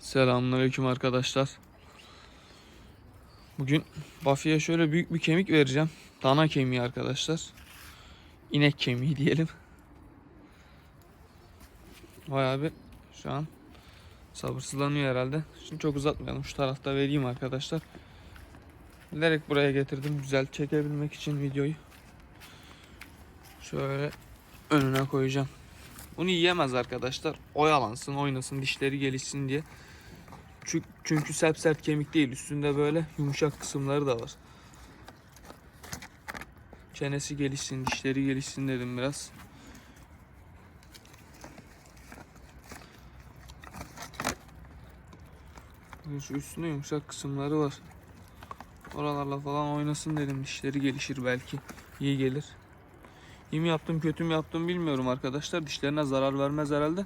Selamünaleyküm arkadaşlar. Bugün Buffy'ye şöyle büyük bir kemik vereceğim. Dana kemiği arkadaşlar. İnek kemiği diyelim. Bayağı bir şu an sabırsızlanıyor herhalde. Şimdi çok uzatmayalım. Şu tarafta vereyim arkadaşlar. Bilerek buraya getirdim. Güzel çekebilmek için videoyu. Şöyle önüne koyacağım. Bunu yiyemez arkadaşlar. Oyalansın, oynasın, dişleri gelişsin diye. Çünkü, çünkü sert sert kemik değil. Üstünde böyle yumuşak kısımları da var. Çenesi gelişsin, dişleri gelişsin dedim biraz. Şu üstünde yumuşak kısımları var. Oralarla falan oynasın dedim. Dişleri gelişir belki. İyi gelir. İyi mi yaptım kötü mü yaptım bilmiyorum arkadaşlar. Dişlerine zarar vermez herhalde.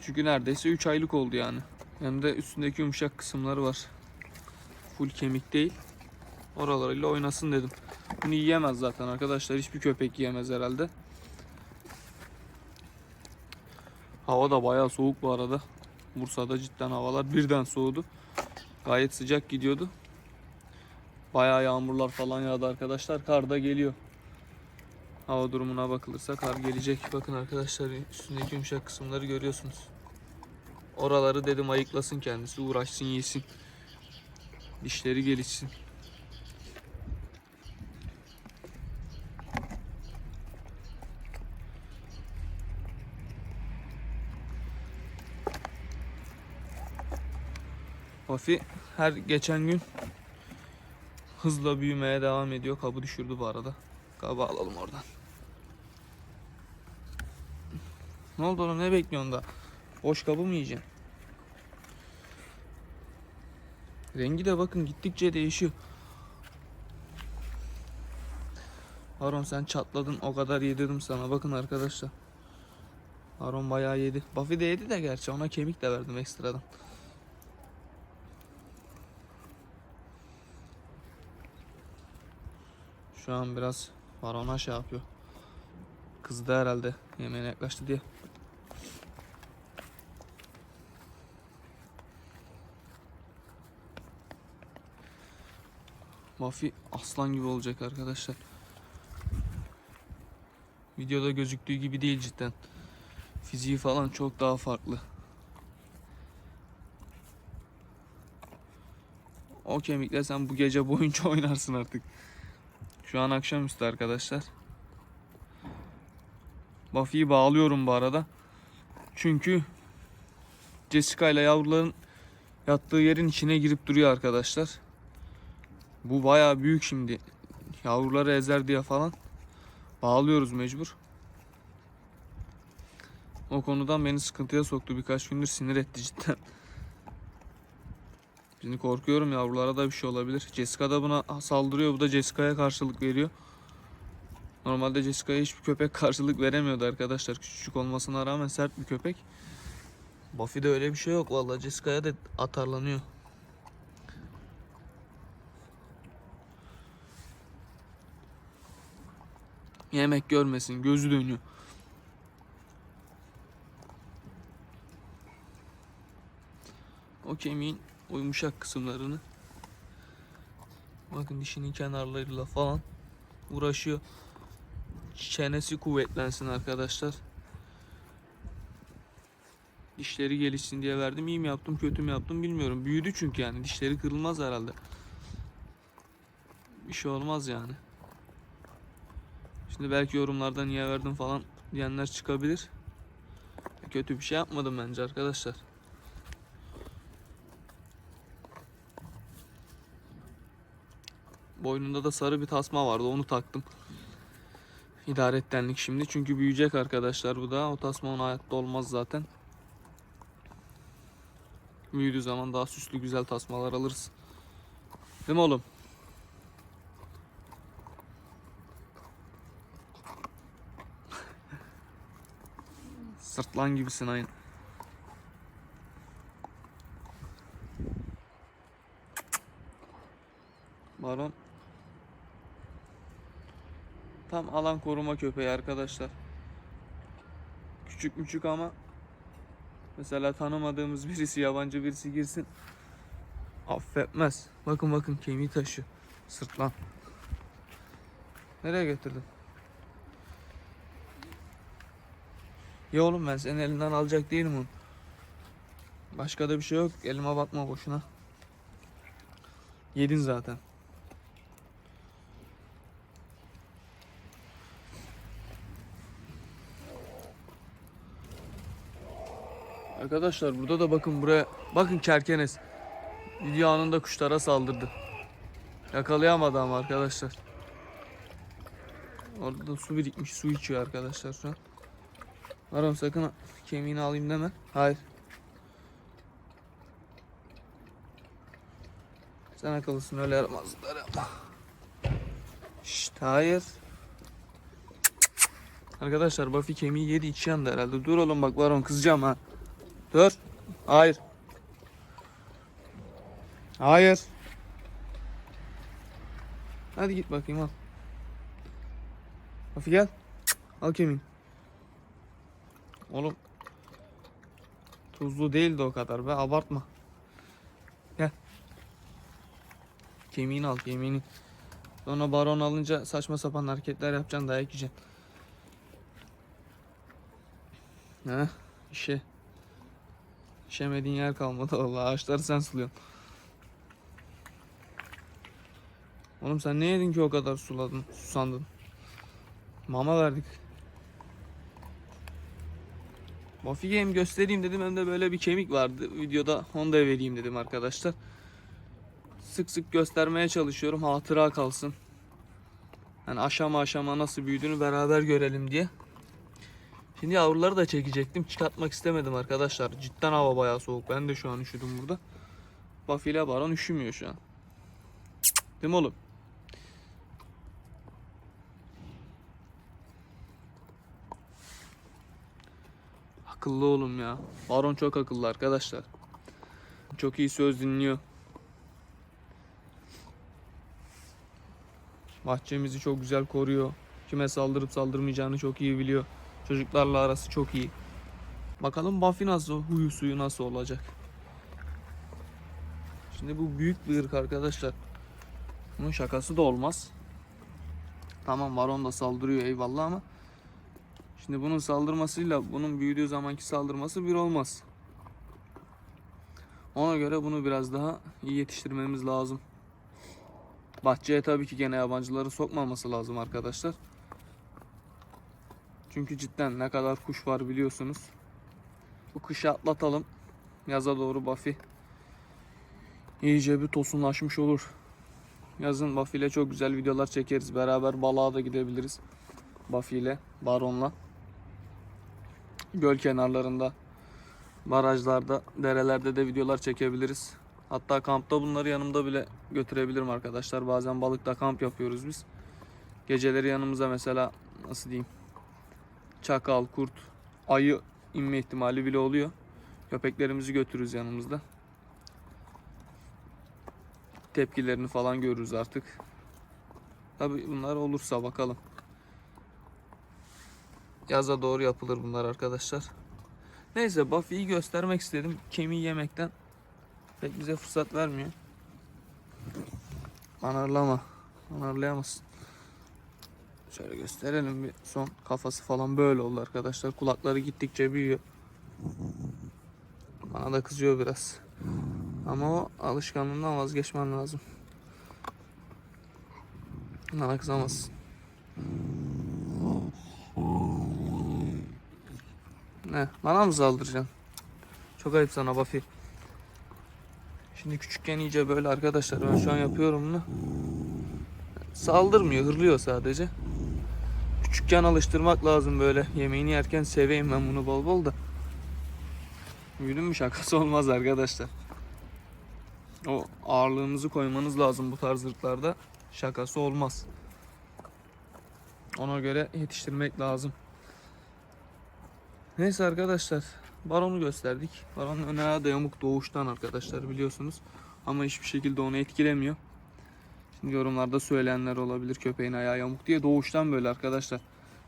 Çünkü neredeyse 3 aylık oldu yani. Hem de üstündeki yumuşak kısımları var. Full kemik değil. Oralarıyla oynasın dedim. Bunu yiyemez zaten arkadaşlar. Hiçbir köpek yiyemez herhalde. Hava da bayağı soğuk bu arada. Bursa'da cidden havalar birden soğudu. Gayet sıcak gidiyordu. Bayağı yağmurlar falan yağdı arkadaşlar. Kar da geliyor. Hava durumuna bakılırsa kar gelecek. Bakın arkadaşlar üstündeki yumuşak kısımları görüyorsunuz. Oraları dedim ayıklasın kendisi. Uğraşsın yesin. Dişleri gelişsin. Buffy her geçen gün hızla büyümeye devam ediyor. Kabı düşürdü bu arada. Kabı alalım oradan. Ne oldu oğlum ne bekliyorsun da? Boş kabı mı yiyeceksin? Rengi de bakın gittikçe değişiyor. Haron sen çatladın o kadar yedirdim sana bakın arkadaşlar. Haron bayağı yedi. Buffy de yedi de gerçi ona kemik de verdim ekstradan. Şu an biraz Haron'a şey yapıyor. Kızdı herhalde yemeğine yaklaştı diye. Buffy aslan gibi olacak arkadaşlar. Videoda gözüktüğü gibi değil cidden. Fiziği falan çok daha farklı. O kemikle sen bu gece boyunca oynarsın artık. Şu an akşamüstü arkadaşlar. Buffy'yi bağlıyorum bu arada. Çünkü Jessica ile yavruların yattığı yerin içine girip duruyor arkadaşlar. Bu bayağı büyük şimdi. Yavruları ezer diye falan. Bağlıyoruz mecbur. O konudan beni sıkıntıya soktu. Birkaç gündür sinir etti cidden. Şimdi korkuyorum yavrulara da bir şey olabilir. Jessica da buna saldırıyor. Bu da Jessica'ya karşılık veriyor. Normalde Jessica'ya hiçbir köpek karşılık veremiyordu arkadaşlar. Küçücük olmasına rağmen sert bir köpek. Buffy'de öyle bir şey yok vallahi Jessica'ya da atarlanıyor. Yemek görmesin, gözü dönüyor. O kemiğin o yumuşak kısımlarını bakın dişinin kenarlarıyla falan uğraşıyor. Çenesi kuvvetlensin arkadaşlar. Dişleri gelişsin diye verdim. İyi mi yaptım, kötü mü yaptım bilmiyorum. Büyüdü çünkü yani. Dişleri kırılmaz herhalde. Bir şey olmaz yani. Şimdi belki yorumlarda niye verdim falan diyenler çıkabilir. Kötü bir şey yapmadım bence arkadaşlar. Boynunda da sarı bir tasma vardı onu taktım. İdare ettenlik şimdi çünkü büyüyecek arkadaşlar bu da o tasma ona hayatta olmaz zaten. Büyüdüğü zaman daha süslü güzel tasmalar alırız. Değil mi oğlum? Sırtlan gibisin aynı. Baron Tam alan koruma köpeği arkadaşlar. Küçük müçük ama Mesela tanımadığımız birisi, yabancı birisi girsin. Affetmez. Bakın bakın kemiği taşıyor. Sırtlan. Nereye götürdün? Ya oğlum ben senin elinden alacak değilim onu. Başka da bir şey yok. Elime bakma boşuna. Yedin zaten. Arkadaşlar burada da bakın buraya. Bakın kerkenes. Video anında kuşlara saldırdı. Yakalayamadı ama arkadaşlar. Orada da su birikmiş. Su içiyor arkadaşlar şu an. Aram sakın kemiğini alayım deme. Hayır. Sen akıllısın öyle yaramazlıklar yapma. Şşt hayır. Arkadaşlar Buffy kemiği yedi içi yandı herhalde. Dur oğlum bak Baron kızacağım ha. Dur. Hayır. Hayır. Hadi git bakayım al. Buffy gel. Al kemiğini. Oğlum. Tuzlu değildi o kadar be abartma. Gel. Kemiğini al kemiğini. Sonra baron alınca saçma sapan hareketler yapacaksın dayak yiyeceksin. Heh işe. İşemediğin yer kalmadı vallahi ağaçları sen suluyorsun. Oğlum sen ne yedin ki o kadar suladın, susandın? Mama verdik. Buffy Game göstereyim dedim hem de böyle bir kemik vardı. Videoda onu da vereyim dedim arkadaşlar. Sık sık göstermeye çalışıyorum hatıra kalsın. Yani aşama aşama nasıl büyüdüğünü beraber görelim diye. Şimdi yavruları da çekecektim. Çıkartmak istemedim arkadaşlar. Cidden hava bayağı soğuk. Ben de şu an üşüdüm burada. Buffy ile Baron üşümüyor şu an. Değil mi oğlum? Akıllı oğlum ya. Baron çok akıllı arkadaşlar. Çok iyi söz dinliyor. Bahçemizi çok güzel koruyor. Kime saldırıp saldırmayacağını çok iyi biliyor. Çocuklarla arası çok iyi. Bakalım Buffy nasıl, huyu suyu nasıl olacak. Şimdi bu büyük bir ırk arkadaşlar. Bunun şakası da olmaz. Tamam Baron da saldırıyor eyvallah ama Şimdi bunun saldırmasıyla bunun büyüdüğü zamanki saldırması bir olmaz. Ona göre bunu biraz daha iyi yetiştirmemiz lazım. Bahçeye tabii ki gene yabancıları sokmaması lazım arkadaşlar. Çünkü cidden ne kadar kuş var biliyorsunuz. Bu kışı atlatalım. Yaza doğru Buffy iyice bir tosunlaşmış olur. Yazın Buffy ile çok güzel videolar çekeriz. Beraber balığa da gidebiliriz. Buffy ile, Baron'la. Göl kenarlarında, barajlarda, derelerde de videolar çekebiliriz. Hatta kampta bunları yanımda bile götürebilirim arkadaşlar. Bazen balıkta kamp yapıyoruz biz. Geceleri yanımıza mesela nasıl diyeyim çakal, kurt, ayı inme ihtimali bile oluyor. Köpeklerimizi götürürüz yanımızda. Tepkilerini falan görürüz artık. Tabi bunlar olursa bakalım. Yaza doğru yapılır bunlar arkadaşlar. Neyse Buffy'yi göstermek istedim. Kemiği yemekten pek bize fırsat vermiyor. Anarlama. Anarlayamazsın. Şöyle gösterelim bir son kafası falan böyle oldu arkadaşlar. Kulakları gittikçe büyüyor. Bana da kızıyor biraz. Ama o alışkanlığından vazgeçmen lazım. Bana kızamazsın. Ne? Bana mı saldıracaksın? Çok ayıp sana Buffy. Şimdi küçükken iyice böyle arkadaşlar ben şu an yapıyorum bunu. Saldırmıyor, hırlıyor sadece. Küçükken alıştırmak lazım böyle. Yemeğini yerken seveyim ben bunu bol bol da. Mü şakası olmaz arkadaşlar. O ağırlığınızı koymanız lazım bu tarz ırklarda. Şakası olmaz. Ona göre yetiştirmek lazım. Neyse arkadaşlar. Baron'u gösterdik. Baron'un ön ayağı da yamuk doğuştan arkadaşlar biliyorsunuz. Ama hiçbir şekilde onu etkilemiyor. Şimdi yorumlarda söyleyenler olabilir köpeğin ayağı yamuk diye. Doğuştan böyle arkadaşlar.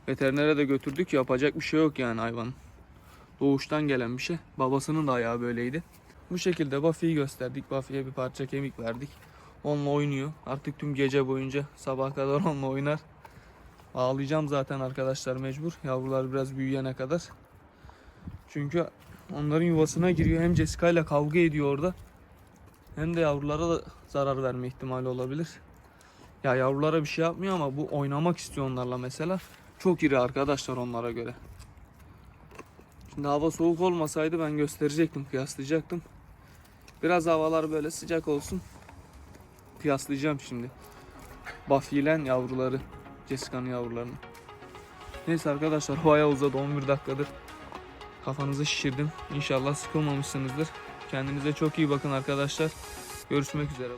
Veterinere de götürdük yapacak bir şey yok yani hayvanın. Doğuştan gelen bir şey. Babasının da ayağı böyleydi. Bu şekilde Buffy'yi gösterdik. Buffy'ye bir parça kemik verdik. Onunla oynuyor. Artık tüm gece boyunca sabaha kadar onunla oynar. Ağlayacağım zaten arkadaşlar mecbur. Yavrular biraz büyüyene kadar. Çünkü onların yuvasına giriyor. Hem Jessica ile kavga ediyor orada. Hem de yavrulara da zarar verme ihtimali olabilir. Ya yavrulara bir şey yapmıyor ama bu oynamak istiyor onlarla mesela. Çok iri arkadaşlar onlara göre. Şimdi hava soğuk olmasaydı ben gösterecektim, kıyaslayacaktım. Biraz havalar böyle sıcak olsun. Kıyaslayacağım şimdi. Buffy ile yavruları. Jessica'nın yavrularını. Neyse arkadaşlar hava uzadı 11 dakikadır. Kafanızı şişirdim. İnşallah sıkılmamışsınızdır. Kendinize çok iyi bakın arkadaşlar. Görüşmek üzere.